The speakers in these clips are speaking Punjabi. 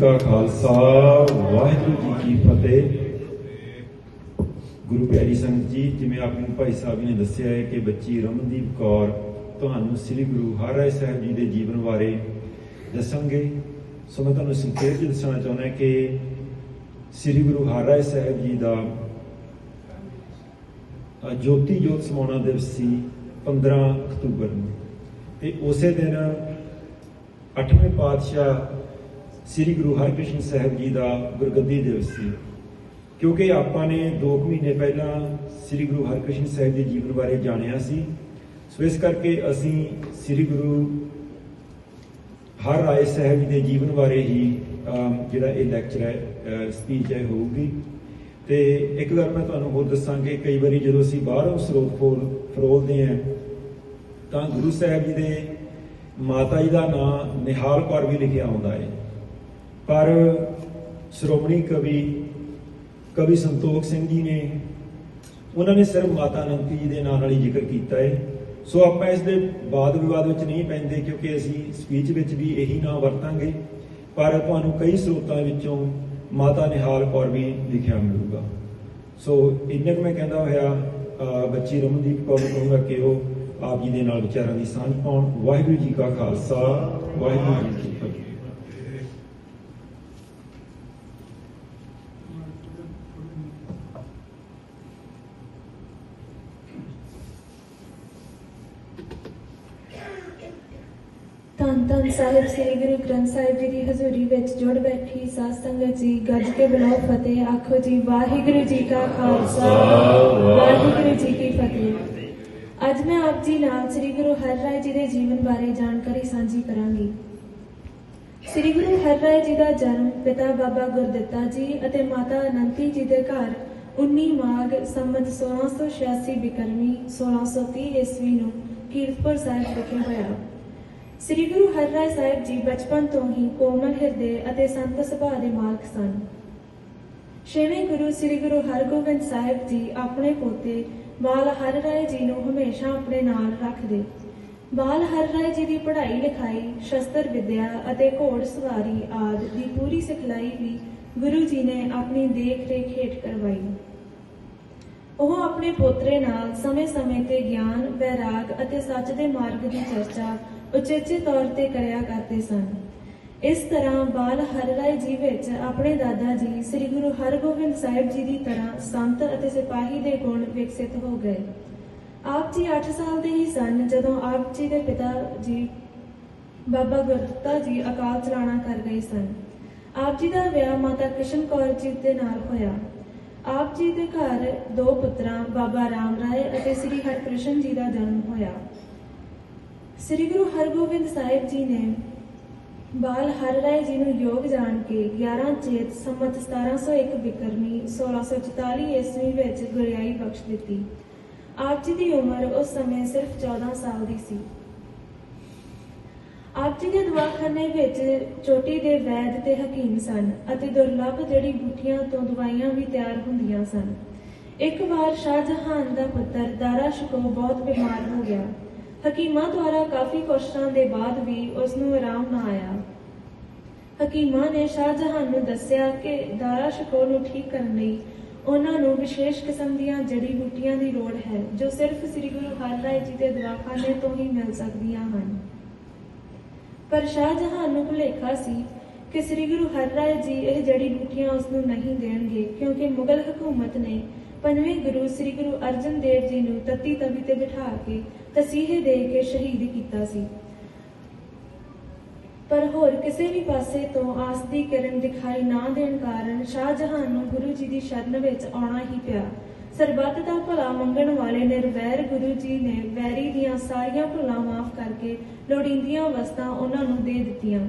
ਕਾ ਖਾਲਸਾ, ਵਾਹਿਗੁਰੂ ਜੀ ਕੀ ਫਤਿਹ। ਗੁਰੂ ਪਿਆਰੀ ਸੰਗਤ ਜੀ, ਜਿਵੇਂ ਆਪ ਨੂੰ ਭਾਈ ਸਾਹਿਬ ਨੇ ਦੱਸਿਆ ਹੈ ਕਿ ਬੱਚੀ ਰਮਨਦੀਪ ਕੌਰ ਤੁਹਾਨੂੰ ਸ੍ਰੀ ਗੁਰੂ ਹਰਿਰਾਏ ਸਾਹਿਬ ਜੀ ਦੇ ਜੀਵਨ ਬਾਰੇ ਦੱਸਣਗੇ ਸੋ ਮੈਂ ਤੁਹਾਨੂੰ ਸੰਖੇਪ ਵਿੱਚ ਦੱਸਣਾ ਚਾਹੁੰਦਾ ਕਿ ਸ੍ਰੀ ਗੁਰੂ ਹਰਿਰਾਏ ਸਾਹਿਬ ਜੀ ਦਾ ਜੋਤੀ ਜੋਤ ਸਮਾਉਣਾ ਦਿਵਸ ਸੀ 15 ਅਕਤੂਬਰ ਨੂੰ। ਤੇ ਉਸੇ ਦਿਨ 8ਵੇਂ ਪਾਤਸ਼ਾਹ ਸ੍ਰੀ ਗੁਰੂ ਹਰਕ੍ਰਿਸ਼ਨ ਸਾਹਿਬ ਜੀ ਦਾ ਗੁਰਗੱਦੀ ਦਿਵਸ ਸੀ। ਕਿਉਂਕਿ ਆਪਾਂ ਨੇ 2 ਮਹੀਨੇ ਪਹਿਲਾਂ ਸ੍ਰੀ ਗੁਰੂ ਹਰਕ੍ਰਿਸ਼ਨ ਸਾਹਿਬ ਦੇ ਜੀਵਨ ਬਾਰੇ ਜਾਣਿਆ ਸੀ, ਸੋ ਇਸ ਕਰਕੇ ਅਸੀਂ ਸ੍ਰੀ ਗੁਰੂ ਹਰ ਰਾਏ ਸਾਹਿਬ ਜੀ ਦੇ ਜੀਵਨ ਬਾਰੇ ਹੀ ਜਿਹੜਾ ਇਹ ਲੈਕਚਰ ਹੈ ਸਪੀਚ ਹੈ, ਹੋਊਗੀ। ਤੇ ਇੱਕ ਗੱਲ ਮੈਂ ਤੁਹਾਨੂੰ ਹੋਰ ਦੱਸਾਂਗੇ, ਕਈ ਵਾਰੀ ਜਦੋਂ ਅਸੀਂ ਬਾਹਰੋਂ ਸਰੋਤ ਫੋਲ, ਫਰੋਲਦੇ ਹਾਂ, ਤਾਂ ਗੁਰੂ ਸਾਹਿਬ ਜੀ ਦੇ ਮਾਤਾ ਜੀ ਦਾ ਨਾਮ ਨਿਹਾਲ ਕੌਰ ਵੀ ਲਿਖਿਆ ਹੁੰਦਾ ਹੈ। ਪਰ ਸ਼੍ਰੋਮਣੀ ਕਵੀ ਕਵੀ ਸੰਤੋਖ ਸਿੰਘ ਜੀ ਨੇ ਉਹਨਾਂ ਨੇ ਸਿਰਫ ਮਾਤਾ ਅਨੰਤੀ ਜੀ ਦੇ ਨਾਂ ਨਾਲ ਹੀ ਜ਼ਿਕਰ ਕੀਤਾ ਹੈ ਸੋ ਆਪਾਂ ਇਸ ਦੇ ਬਾਦ ਵਿਵਾਦ ਵਿੱਚ ਨਹੀਂ ਪੈਂਦੇ ਕਿਉਂਕਿ ਅਸੀਂ ਸਪੀਚ ਵਿੱਚ ਵੀ ਇਹੀ ਨਾਂ ਵਰਤਾਂਗੇ। ਪਰ ਤੁਹਾਨੂੰ ਕਈ ਸਰੋਤਾਂ ਵਿੱਚੋਂ ਮਾਤਾ ਨਿਹਾਲ ਕੌਰ ਵੀ ਲਿਖਿਆ ਮਿਲੂਗਾ। ਸੋ ਇੰਨੇ ਕੁ ਮੈਂ ਕਹਿੰਦਾ ਹੋਇਆ ਅਹ ਬੱਚੀ ਰਮਨਦੀਪ ਕੌਰ ਨੂੰ ਕਹੂੰਗਾ ਕਿ ਉਹ ਆਪ ਜੀ ਦੇ ਨਾਲ ਵਿਚਾਰਾਂ ਦੀ ਸਾਂਝ ਪਾਉਣ। ਵਾਹਿਗੁਰੂ ਜੀ ਕਾ ਖਾਲਸਾ, ਵਾਹਿਗੁਰੂ ਜੀ ਕੀ ਫਤਿਹ। ਧੰਨ ਧੰਨ ਸਾਹਿਬ, ਸ੍ਰੀ ਗੁਰੂ ਗ੍ਰੰਥ ਸਾਹਿਬ ਜੀ ਦੀ ਹਜ਼ੂਰੀ ਵਿੱਚ ਜੁੜ ਬੈਠੀ ਸਾਧ ਸੰਗਤ ਜੀ, ਗੱਜ ਕੇ ਬੁਲਾਓ ਫਤਿਹ। ਆਖੋ ਜੀ, ਵਾਹਿਗੁਰੂ ਜੀ ਕਾ ਖਾਲਸਾ, ਵਾਹਿਗੁਰੂ ਜੀ ਕੀ ਫਤਿਹ। ਅੱਜ ਮੈਂ ਆਪ ਜੀ ਨਾਲ ਸ੍ਰੀ ਗੁਰੂ ਹਰਿਰਾਏ ਜੀ ਦੇ ਜੀਵਨ ਬਾਰੇ ਜਾਣਕਾਰੀ ਸਾਂਝੀ ਕਰਾਂਗੀ। ਸ੍ਰੀ ਗੁਰੂ ਹਰਿਰਾਏ ਜੀ ਦਾ ਜਨਮ ਪਿਤਾ ਬਾਬਾ ਗੁਰਦਿੱਤਾ ਜੀ ਅਤੇ ਮਾਤਾ ਅਨੰਤੀ ਜੀ ਦੇ ਘਰ 19 ਮਾਘ ਸੰਮਤ 1686 ਬਿਕਰਮੀ 1630 ਈਸਵੀ ਨੂੰ ਕੀਰਤਪੁਰ ਸਾਹਿਬ ਵਿਖੇ ਹੋਇਆ। ਸ੍ਰੀ ਗੁਰੂ ਹਰਿਰਾਏ ਸਾਹਿਬ ਜੀ ਬਚਪਨ ਤੋਂ ਹੀ ਕੋਮਲ ਹਿਰਦੇ ਅਤੇ ਸੰਤ ਸੁਭਾਅ ਦੇ ਮਾਲਕ ਸਨ। ਛੇਵੇਂ ਗੁਰੂ ਸ੍ਰੀ ਗੁਰੂ ਹਰਗੋਬਿੰਦ ਸਾਹਿਬ ਜੀ ਆਪਣੇ ਪੋਤੇ ਬਾਲ ਹਰਿਰਾਏ ਜੀ ਨੂੰ ਹਮੇਸ਼ਾ ਆਪਣੇ ਨਾਲ ਰੱਖਦੇ। ਬਾਲ ਹਰਿਰਾਏ ਜੀ ਦੀ ਪੜ੍ਹਾਈ ਲਿਖਾਈ ਸ਼ਸਤਰ ਵਿਦਿਆ ਅਤੇ ਘੋੜ ਸਵਾਰੀ ਆਦਿ ਦੀ ਪੂਰੀ ਸਿਖਲਾਈ ਵੀ ਗੁਰੂ ਜੀ ਨੇ ਆਪਣੀ ਦੇਖ ਰੇਖ ਹੇਠ ਕਰਵਾਈ। ਉਹ ਆਪਣੇ ਪੋਤਰੇ ਨਾਲ ਸਮੇਂ-ਸਮੇਂ ਤੇ ਗਿਆਨ, ਵੈਰਾਗ ਅਤੇ ਸੱਚ ਦੇ ਮਾਰਗ ਦੀ ਚਰਚਾ ਉਚੇਚੇ ਤੌਰ ਤੇ ਕਰਿਆ ਕਰਦੇ ਸਨ। ਇਸ ਤਰ੍ਹਾਂ ਬਾਲ ਹਰਿਰਾਏ ਜੀ ਵਿੱਚ ਆਪਣੇ ਦਾਦਾ ਜੀ, ਸ੍ਰੀ ਗੁਰੂ ਹਰਗੋਬਿੰਦ ਸਾਹਿਬ ਜੀ ਦੀ ਤਰ੍ਹਾਂ ਸੰਤ ਅਤੇ ਸਿਪਾਹੀ ਦੇ ਗੁਣ ਵਿਕਸਿਤ ਹੋ ਗਏ। ਆਪ ਜੀ 8 ਸਾਲ ਦੇ ਹੀ ਸਨ ਜਦੋਂ ਆਪ ਜੀ ਦੇ ਪਿਤਾ ਜੀ, ਬਾਬਾ ਗੁਰਦਿੱਤਾ ਜੀ ਅਕਾਲ ਚਲਾਣਾ ਕਰ ਗਏ ਸਨ। ਆਪ ਜੀ ਦਾ ਵਿਆਹ ਮਾਤਾ ਕ੍ਰਿਸ਼ਨ ਕੌਰ ਜੀ ਦੇ ਨਾਲ ਹੋਇਆ। ਆਪ ਜੀ ਦੇ ਘਰ ਦੋ ਪੁੱਤਰਾਂ, ਬਾਬਾ ਰਾਮ ਰਾਏ ਅਤੇ ਸ੍ਰੀ ਹਰਕ੍ਰਿਸ਼ਨ ਜੀ ਦਾ ਜਨਮ ਹੋਇਆ ਸ੍ਰੀ ਗੁਰੂ ਹਰਗੋਬਿੰਦ ਸਾਹਿਬ ਜੀ ਨੇ ਬਾਲ ਹਰ ਰਾਏ ਜੀ ਨੂੰ ਯੋਗ ਜਾਣ ਕੇ 11 ਚੇਤ ਸੰਮਤ 1701 ਬਿਕਰਮੀ 1644 ਈਸਵੀ ਵਿੱਚ ਗੁਰਿਆਈ ਬਖਸ਼ ਦਿੱਤੀ। ਆਪ ਜੀ ਦੀ ਉਮਰ ਉਸ ਸਮੇਂ ਸਿਰਫ 14 ਸਾਲ ਦੀ ਸੀ। ਆਪ ਜੀ ਦੇ ਦਵਾਖਾਨੇ ਵਿੱਚ ਚੋਟੀ ਦੇ ਵੈਦ ਤੇ ਹਕੀਮ ਸਨ ਅਤੇ ਦੁਰਲੱਭ ਜਿਹੜੀ ਬੂਟੀਆਂ ਤੋਂ ਦਵਾਈਆਂ ਵੀ ਤਿਆਰ ਹੁੰਦੀਆਂ ਸਨ। ਇੱਕ ਵਾਰ ਸ਼ਾਹਜਹਾਨ ਦਾ ਪੁੱਤਰ ਦਾਰਾ ਸ਼ਿਕੋ ਬਹੁਤ ਬਿਮਾਰ ਹੋ ਗਿਆ। ਹਕੀਮਾਂ ਦੁਆਰਾ ਕਾਫੀ ਕੋਸ਼ਿਸ਼ਾਂ ਦੇ ਬਾਅਦ ਵੀ ਉਸ ਨੂੰ ਆਰਾਮ ਨਾ ਆਇਆ। ਹਕੀਮਾਂ ਨੇ ਸ਼ਾਹਜਹਾਨ ਨੂੰ ਦੱਸਿਆ ਕਿ ਦਾਰਾ ਸ਼ਿਕੋ ਨੂੰ ਠੀਕ ਕਰਨ ਲਈ ਉਹਨਾਂ ਨੂੰ ਵਿਸ਼ੇਸ਼ ਕਿਸਮ ਦੀਆਂ ਜੜੀ ਬੂਟੀਆਂ ਦੀ ਲੋੜ ਹੈ, ਜੋ ਸਿਰਫ ਸ੍ਰੀ ਗੁਰੂ ਹਰਿਰਾਏ ਜੀ ਦੇ ਦਵਾਖਾਨੇ ਤੋਂ ਹੀ ਮਿਲ ਸਕਦੀਆਂ ਹਨ। ਪਰ ਸ਼ਾਹਜਹਾਨ ਨੂੰ ਭੁਲੇਖਾ ਸੀ ਕਿ ਸ੍ਰੀ ਗੁਰੂ ਹਰਿਰਾਏ ਜੀ ਇਹ ਜੜੀ ਬੂਟੀਆਂ ਉਸ ਨੂੰ ਨਹੀਂ ਦੇਣਗੇ, ਕਿਉਂਕਿ ਮੁਗਲ ਹਕੂਮਤ ਨੇ ਪੰਜਵੇਂ ਗੁਰੂ ਸ੍ਰੀ ਗੁਰੂ ਅਰਜਨ ਦੇਵ ਜੀ ਨੂੰ ਤੱਤੀ ਤਵੀ ਤੇ ਬਿਠਾ ਕੇ ਤਸੀਹੇ ਦੇ ਕੇ ਸ਼ਹੀਦ ਕੀਤਾ ਸੀ। ਪਰ ਹੋਰ ਕਿਸੇ ਵੀ ਪਾਸੇ ਤੋਂ ਆਸ ਦੀ ਕਿਰਨ ਦਿਖਾਈ ਨਾ ਦੇਣ ਕਾਰਨ ਸ਼ਾਹਜਹਾਨ ਨੂੰ ਗੁਰੂ ਜੀ ਦੀ ਸ਼ਰਨ ਵਿੱਚ ਆਉਣਾ ਹੀ ਪਿਆ। ਸਰਬੱਤ ਦਾ ਭਲਾ ਮੰਗਣ ਵਾਲੇ ਨਿਰਵੈਰ ਗੁਰੂ ਜੀ ਨੇ ਵੈਰੀ ਦੀਆਂ ਸਾਰੀਆਂ ਭੁੱਲਾਂ ਮਾਫ ਕਰਕੇ ਲੋੜੀਂਦੀਆਂ ਵਸਤਾਂ ਉਹਨਾਂ ਨੂੰ ਦੇ ਦਿੱਤੀਆਂ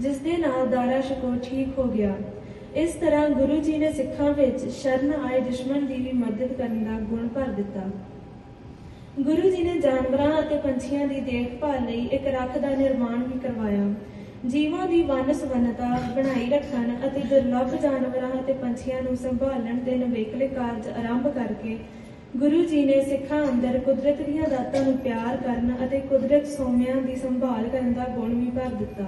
ਜਿਸ ਦੇ ਨਾਲ ਦਾਰਾ ਸ਼ਕੋ ਠੀਕ ਹੋ ਗਿਆ। ਇਸ ਤਰ੍ਹਾਂ ਗੁਰੂ ਜੀ ਨੇ ਸਿੱਖਾਂ ਵਿੱਚ ਸ਼ਰਨ ਆਏ ਦੁਸ਼ਮਣ ਦੀ ਵੀ ਮਦਦ ਕਰਨ ਦਾ ਗੁਣ ਭਰ ਦਿੱਤਾ। ਗੁਰੂ ਜੀ ਨੇ ਜਾਨਵਰਾਂ ਅਤੇ ਪੰਛੀਆਂ ਦੀ ਦੇਖਭਾਲ ਲਈ ਇੱਕ ਰੱਖ ਦਾ ਨਿਰਮਾਣ ਵੀ ਕਰਵਾਇਆ। ਜੀਵਾਂ ਦੀ ਵੰਨ ਸੁਵੰਨਤਾ ਬਣਾਈ ਰੱਖਣ ਅਤੇ ਦੁਰਲੱਭ ਜਾਨਵਰਾਂ ਅਤੇ ਪੰਛੀਆਂ ਨੂੰ ਸੰਭਾਲਣ ਦੇ ਨਵੇਕਲੇ ਕਾਰਜ ਆਰੰਭ ਕਰਕੇ ਗੁਰੂ ਜੀ ਨੇ ਸਿੱਖਾਂ ਅੰਦਰ ਕੁਦਰਤ ਦੀਆਂ ਦਾਤਾਂ ਨੂੰ ਪਿਆਰ ਕਰਨ ਅਤੇ ਕੁਦਰਤ ਸੋਮਿਆਂ ਦੀ ਸੰਭਾਲ ਕਰਨ ਦਾ ਗੁਣ ਵੀ ਭਰ ਦਿੱਤਾ।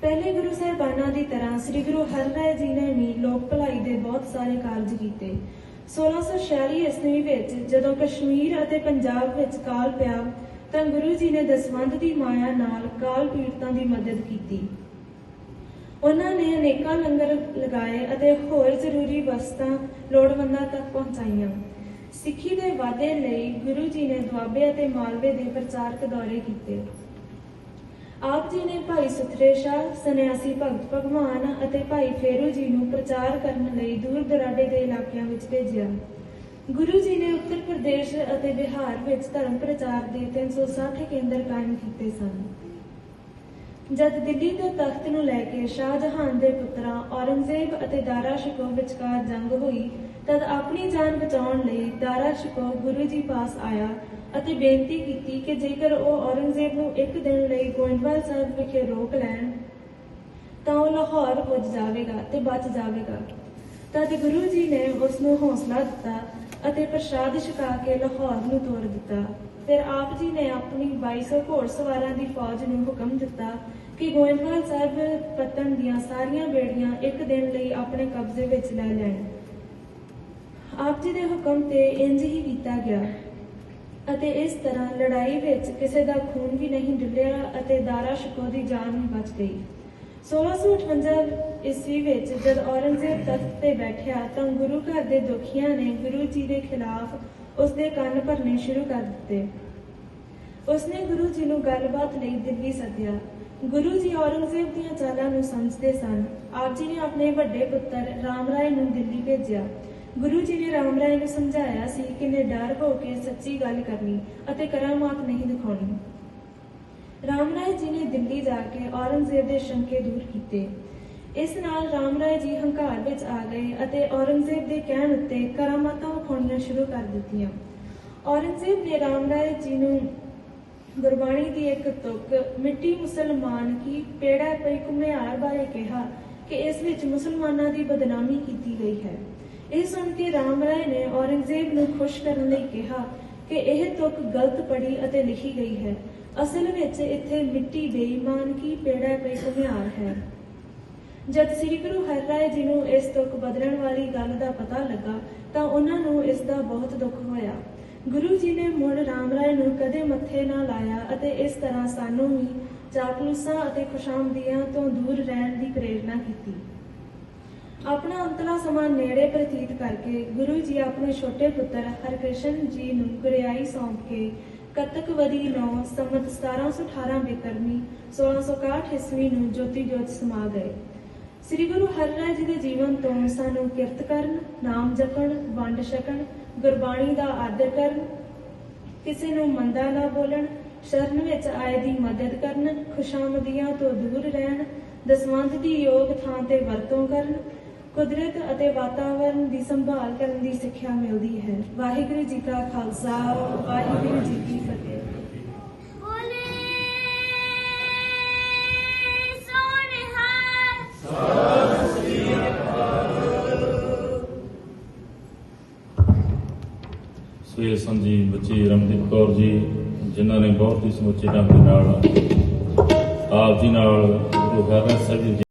ਪਹਿਲੇ ਗੁਰੂ ਸਾਹਿਬਾਨਾਂ ਦੀ ਤਰ੍ਹਾਂ ਸ੍ਰੀ ਗੁਰੂ ਹਰਿਰਾਏ ਜੀ ਨੇ ਵੀ ਲੋਕ ਭਲਾਈ ਦੇ ਬਹੁਤ ਸਾਰੇ ਕਾਰਜ ਕੀਤੇ। 1646 ਈਸਵੀ ਵਿੱਚ ਜਦੋਂ ਕਸ਼ਮੀਰ ਅਤੇ ਪੰਜਾਬ ਵਿੱਚ ਕਾਲ ਪਿਆ, ਤਾਂ ਗੁਰੂ ਜੀ ਨੇ ਦਸਵੰਧ ਦੀ ਮਾਇਆ ਨਾਲ ਕਾਲ ਪੀੜਤਾਂ ਦੀ ਮਦਦ ਕੀਤੀ। ਉਹਨਾਂ ਨੇ ਅਨੇਕਾਂ ਲੰਗਰ ਲਗਾਏ ਅਤੇ ਹੋਰ ਜ਼ਰੂਰੀ ਵਸਤਾਂ ਲੋੜਵੰਦਾਂ ਤੱਕ ਪਹੁੰਚਾਈਆਂ। ਸਿੱਖੀ ਦੇ ਵਾਧੇ ਲਈ ਗੁਰੂ ਜੀ ਨੇ ਦੁਆਬੇ ਅਤੇ ਮਾਲਵੇ ਦੇ ਪ੍ਰਚਾਰਕ ਦੌਰੇ ਕੀਤੇ। ਆਪ ਜੀ ਨੇ ਭਾਈ ਸੁਥਰੇ ਸ਼ਾਹ, ਸੰਨਿਆਸੀ ਭਗਤ ਭਗਵਾਨ ਅਤੇ ਭਾਈ ਫੇਰੂ ਜੀ ਨੂੰ ਪ੍ਰਚਾਰ ਕਰਨ ਲਈ ਦੂਰ ਦਰਾਡੇ ਦੇ ਇਲਾਕਿਆਂ ਵਿੱਚ ਭੇਜਿਆ। ਗੁਰੂ ਜੀ ਨੇ ਉੱਤਰ ਪ੍ਰਦੇਸ਼ ਅਤੇ ਬਿਹਾਰ ਵਿੱਚ ਧਰਮ ਪ੍ਰਚਾਰ ਦੇ 360 ਕੇਂਦਰ ਕਾਇਮ ਕੀਤੇ ਸਨ। ਜਦ ਦਿੱਲੀ ਦੇ ਤਖਤ ਨੂੰ ਲੈ ਕੇ ਸ਼ਾਹਜਹਾਨ ਦੇ ਪੁੱਤਰਾਂ ਔਰੰਗਜ਼ੇਬ ਅਤੇ ਦਾਰਾ ਸ਼ਿਕੋਹ ਵਿਚਕਾਰ ਜੰਗ ਹੋਈ ਤਦ ਆਪਣੀ ਜਾਨ ਬਚਾਉਣ ਲਈ ਦਾਰਾ ਸ਼ਿਕੋ ਗੁਰੂ ਜੀ ਪਾਸ ਆਇਆ ਅਤੇ ਬੇਨਤੀ ਕੀਤੀ ਕਿ ਜੇਕਰ ਉਹ ਔਰੰਗਜ਼ੇਬ ਨੂੰ ਇੱਕ ਦਿਨ ਲਈ ਗੋਇੰਦਵਾਲ ਸਾਹਿਬ ਵਿਖੇ ਰੋਕ ਲੈਣ, ਤਾਂ ਉਹ ਲਾਹੌਰ ਪੁੱਜ ਜਾਵੇਗਾ ਤੇ ਬਚ ਜਾਵੇਗਾ। ਤਦ ਗੁਰੂ ਜੀ ਨੇ ਉਸ ਨੂੰ ਹੌਸਲਾ ਦਿੱਤਾ ਅਤੇ ਪ੍ਰਸ਼ਾਦ ਛਕਾ ਕੇ ਲਾਹੌਰ ਨੂੰ ਤੋਰ ਦਿੱਤਾ। ਫਿਰ ਆਪ ਜੀ ਨੇ ਆਪਣੀ 2200 ਘੋੜਸਵਾਰਾਂ ਦੀ ਫੌਜ ਨੂੰ ਹੁਕਮ ਦਿੱਤਾ ਕਿ ਗੋਇੰਦਵਾਲ ਸਾਹਿਬ ਪੱਤਨ ਦੀਆਂ ਸਾਰੀਆਂ ਬੇੜੀਆਂ ਇੱਕ ਦਿਨ ਲਈ ਆਪਣੇ ਕਬਜ਼ੇ ਵਿੱਚ ਲੈ ਲੈਣ। ਆਪ ਜੀ ਦੇ ਹੁਕਮ ਤੇ ਇੰਜ ਹੀ ਕੀਤਾ ਗਿਆ। ਅਤੇ ਇਸ ਤਰ੍ਹਾਂ ਲੜਾਈ ਵਿੱਚ ਕਿਸੇ ਦਾ ਖੂਨ ਵੀ ਨਹੀਂ ਡੁੱਲਿਆ ਅਤੇ ਦਾਰਾ ਸ਼ਿਕੋ ਦੀ ਜਾਨ ਵੀ ਬਚ ਗਈ। 1658 ਈਸਵੀ ਵਿੱਚ ਜਦ ਔਰੰਗਜ਼ੇਬ ਤਖਤ ਤੇ ਬੈਠਿਆ ਤਾਂ ਗੁਰੂ ਘਰ ਦੇ ਦੁਖੀਆਂ ਨੇ ਗੁਰੂ ਜੀ ਦੇ ਖਿਲਾਫ ਉਸ ਦੇ ਕੰਨ ਭਰਨੇ ਸ਼ੁਰੂ ਕਰ ਦਿੱਤੇ। ਉਸਨੇ ਗੁਰੂ ਜੀ ਨੂੰ ਗੱਲਬਾਤ ਲਈ ਦਿੱਲੀ ਸੱਦਿਆ। ਗੁਰੂ ਜੀ ਔਰੰਗਜ਼ੇਬ ਦੀਆਂ ਚਾਲਾਂ ਨੂੰ ਸਮਝਦੇ ਸਨ। ਆਪ ਜੀ ਨੇ ਆਪਣੇ ਵੱਡੇ ਪੁੱਤਰ ਰਾਮ ਰਾਏ ਨੂੰ ਦਿੱਲੀ ਭੇਜਿਆ। ਗੁਰੂ ਜੀ ਨੇ ਰਾਮ ਰਾਏ ਨੂੰ ਸਮਝਾਇਆ ਸੀ ਕਿ ਨਿਡਰ ਹੋ ਕੇ ਸੱਚੀ ਗੱਲ ਕਰਨੀ ਅਤੇ ਕਰਾਮਾਤ ਨਹੀਂ ਦਿਖਾਉਣੀ। ਰਾਮ ਰਾਏ ਜੀ ਨੇ ਦਿੱਲੀ ਜਾ ਕੇ ਔਰੰਗਜ਼ੇਬ ਦੇ ਸ਼ੰਕੇ ਦੂਰ ਕੀਤੇ। ਇਸ ਨਾਲ ਰਾਮ ਰਾਏ ਜੀ ਹੰਕਾਰ ਵਿੱਚ ਆ ਗਏ ਅਤੇ ਔਰੰਗਜ਼ੇਬ ਦੇ ਕਹਿਣ ਉੱਤੇ ਕਰਾਮਾਤਾਂ ਵਿਖਾਉਣੀਆਂ ਸ਼ੁਰੂ ਕਰ ਦਿੱਤੀਆਂ। ਔਰੰਗਜ਼ੇਬ ਨੇ ਰਾਮ ਰਾਏ ਜੀ ਨੂੰ ਗੁਰਬਾਣੀ ਦੀ ਇੱਕ ਤੁਕ, ਮਿੱਟੀ ਮੁਸਲਮਾਨ ਕੀ ਪੇੜਾ ਪਈ ਘੁਮਿਆਰ ਬਾਰੇ ਕਿਹਾ ਕਿ ਇਸ ਵਿੱਚ ਮੁਸਲਮਾਨਾਂ ਦੀ ਬਦਨਾਮੀ ਕੀਤੀ ਗਈ ਹੈ। ਇਹ ਸੁਣ ਕੇ ਰਾਮ ਰਾਏ ਨੇ ਔਰੰਗਜ਼ੇਬ ਨੂੰ ਖੁਸ਼ ਕਰਨ ਲਈ ਕਿਹਾ ਕਿ ਇਹ ਤੁਕ ਗਲਤ ਪੜੀ ਅਤੇ ਲਿਖੀ ਗਈ ਹੈ। ਅਸਲ ਵਿੱਚ ਇੱਥੇ ਮਿੱਟੀ ਬੇਈਮਾਨ ਕੀ ਪੇੜਾ ਪਈ ਘੁਮਿਆਰ ਹੈ? ਜਦ ਸ੍ਰੀ ਗੁਰੂ ਹਰਿਰਾਏ ਜੀ ਨੂੰ ਇਸ ਤੁਕ ਬਦਲਣ ਵਾਲੀ ਗੱਲ ਦਾ ਪਤਾ ਲੱਗਾ ਤਾਂ ਉਹਨਾਂ ਨੂੰ ਇਸ ਦਾ ਬਹੁਤ ਦੁੱਖ ਹੋਇਆ। ਗੁਰੂ ਜੀ ਨੇ ਮੁੜ ਰਾਮ ਰਾਏ ਨੂੰ ਕਦੇ ਮੱਥੇ ਨਾ ਲਾਇਆ ਅਤੇ ਇਸ ਤਰ੍ਹਾਂ ਸਾਨੂੰ ਵੀ ਚਾਕਲੂਸਾਂ ਅਤੇ ਖੁਸ਼ਾਮਦੀਆਂ ਤੋਂ ਦੂਰ ਰਹਿਣ ਦੀ ਪ੍ਰੇਰਣਾ ਕੀਤੀ। ਆਪਣਾ ਅੰਤਲਾ ਸਮਾਂ ਨੇੜੇ ਪ੍ਰਤੀਤ ਕਰਕੇ ਗੁਰੂ ਜੀ ਆਪਣੇ ਛੋਟੇ ਪੁੱਤਰ ਹਰਕ੍ਰਿਸ਼ਨ ਜੀ ਨੂੰ ਗੁਰਿਆਈ ਸੌਂਪ ਕੇ ਕਤਕ ਵਦੀ 9 ਸੰਮਤ 1718 ਬੇਕਰਮੀ 1661 ਈਸਵੀ ਨੂੰ ਜੋਤੀ ਜੋਤ ਸਮਾ ਗਏ। ਸ੍ਰੀ ਗੁਰੂ ਹਰਿਰਾਏ ਜੀ ਦੇ ਜੀਵਨ ਤੋਂ ਸਾਨੂੰ ਕਿਰਤ ਕਰਨ, ਨਾਮ ਜਪਣ, ਵੰਡ ਛਕਣ, ਗੁਰਬਾਣੀ ਦਾ ਆਦਰ ਕਰਨ, ਕਿਸੇ ਨੂੰ ਮੰਦਾ ਨਾ ਬੋਲਣ, ਸ਼ਰਨ ਵਿੱਚ ਆਏ ਦੀ ਮਦਦ ਕਰਨ, ਖੁਸ਼ਾਮਦੀਆਂ ਤੋਂ ਦੂਰ ਰਹਿਣ, ਦਸਵੰਧ ਦੀ ਯੋਗ ਥਾਂ ਤੇ ਵਰਤੋਂ ਕਰਨ ਕੁਦਰਤ ਅਤੇ ਵਾਤਾਵਰਣ ਦੀ ਸੰਭਾਲ ਕਰਨ ਦੀ ਸਿੱਖਿਆ ਮਿਲਦੀ ਹੈ। ਵਾਹਿਗੁਰੂ ਜੀ ਕਾ ਖਾਲਸਾ ਵਾਹਿਗੁਰੂ ਜੀ ਕੀ ਫਤਿਹ। ਬੋਲੇ ਸੋਨਿਹਾਰ ਸਵੇਰ ਸੰਜੀ ਬੱਚੀ ਰਮਦੀਪ ਕੌਰ ਜੀ ਜਿਨ੍ਹਾਂ ਨੇ ਬਹੁਤ ਹੀ ਸਮੁੱਚੇ ਢੰਗ ਦੇ ਨਾਲ ਆਪ ਜੀ ਨਾਲ ਗੁਰੂ ਗ੍ਰੰਥ ਸਾਹਿਬ ਜੀ